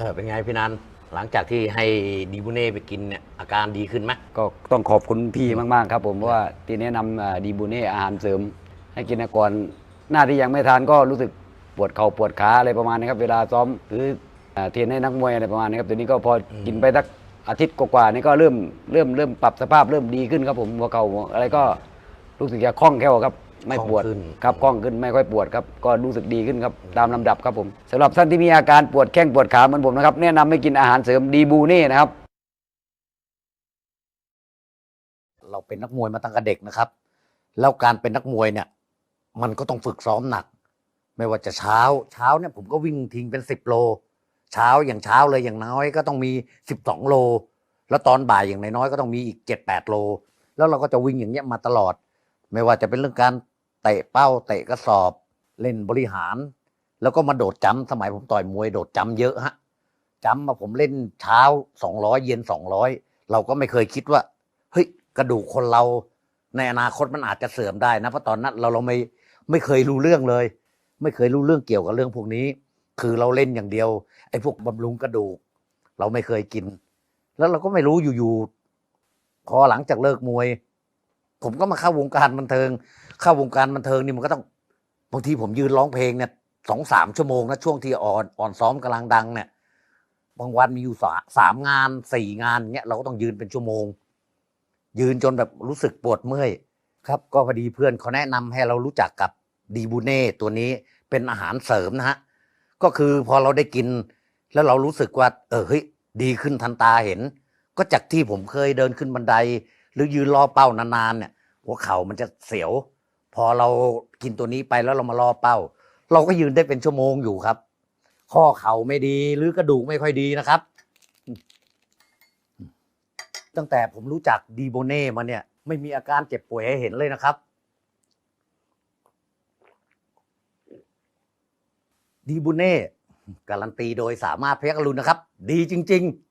เออเป็นไงพี่นันหลังจากที่ให้ดีบูเน่ไปกินเนี่ยอาการดีขึ้นไหมก็ต้องขอบคุณพี่มาก ๆ ครับผมเพราะว่าที่แนะนำอ่าดีบูเน่อาหารเสริม ให้กินนะก่อนหน้าที่ยังไม่ทานก็รู้สึกปวดเข่าปวดขาอะไรประมาณนี้ครับเวลาซ้อมหรือเทรนให้นักมวยอะไรประมาณนี้ครับตัวนี้ก็พอกินไปสักอาทิตย์กว่าๆนี่ก็เริ่มเริ่มเริ่มปรับสภาพเริ่มดีขึ้นครับผมหัวเข่าอะไรก็รู้สึกจะคล่องแคล่วครับ ไม่ปวดคล่องขึ้นครับคล่องขึ้นไม่ค่อยปวดครับก็รู้สึกดีขึ้นครับตามลำดับครับผมสำหรับท่านที่มีอาการปวดแข้งปวดขาเหมือนผมนะครับแนะนำให้กินอาหารเสริมดีบูเน่นะครับ เราเป็นนักมวยมาตั้งแต่เด็กนะครับ แล้วการเป็นนักมวยเนี่ย มันก็ต้องฝึกซ้อมหนัก ไม่ว่าจะเช้าเช้าเนี่ยผมก็วิ่งทิ้งเป็นสิบโล เช้าอย่างเช้าเลยอย่างน้อยก็ต้องมีสิบสองโล แล้วตอนบ่ายอย่างน้อยๆก็ต้องมีอีกเจ็ดแปดโล แล้วเราก็จะวิ่งอย่างเงี้ยมาตลอด ไม่ว่าจะเป็นเรื่องการ เตะเป้าเตะกระสอบ เล่นบริหาร แล้วก็มาโดดจำสมัยผมต่อยมวยโดดจำเยอะฮะจำมาผมเล่นเช้าสองร้อยเย็นสองร้อยเราก็ไม่เคยคิดว่าเฮ้ยกระดูกคนเราในอนาคตมันอาจจะเสื่อมได้นะเพราะตอนนั้นเราเราไม่ไม่เคยรู้เรื่องเลย ไม่เคยรู้เรื่องเกี่ยวกับเรื่องพวกนี้ คือเราเล่นอย่างเดียวไอ้พวกบำรุงกระดูก เราไม่เคยกิน แล้วเราก็ไม่รู้อยู่ๆพอหลังจากเลิกมวย ผมก็มาเข้าวงการบันเทิง เข้าวงการบันเทิงนี่มันก็ต้องบางทีผมยืนร้องเพลงเนี่ยสองสามชั่วโมงนะช่วงที่อ่อนอ่อนซ้อมกำลังดังเนี่ยบางวันมีอยู่สามงานสี่งานเงี้ยเราก็ต้องยืนเป็นชั่วโมง ยืนจนแบบรู้สึกปวดเมื่อยครับ ก็พอดีเพื่อนเขาแนะนำให้เรารู้จักกับดีบูเน่ตัวนี้เป็นอาหารเสริมนะฮะก็คือพอเราได้กิน แล้วเรารู้สึกว่า เออเฮ้ยดีขึ้นทันตาเห็น ก็จากที่ผมเคยเดินขึ้นบันได หรือยืนรอเป้านานๆเนี่ยหัวเข่ามันจะเสียว พอเรากินตัวนี้ไปแล้วเรามารอเป้า เราก็ยืนได้เป็นชั่วโมงอยู่ครับ ข้อเข่าไม่ดีหรือกระดูกไม่ค่อยดีนะครับ ตั้งแต่ผมรู้จักดีโบเน่มาเนี่ย ไม่มีอาการเจ็บป่วยให้เห็นเลยนะครับดีโบเน่การันตีโดยสามารถพยักรุณนะครับ ดีจริง ๆ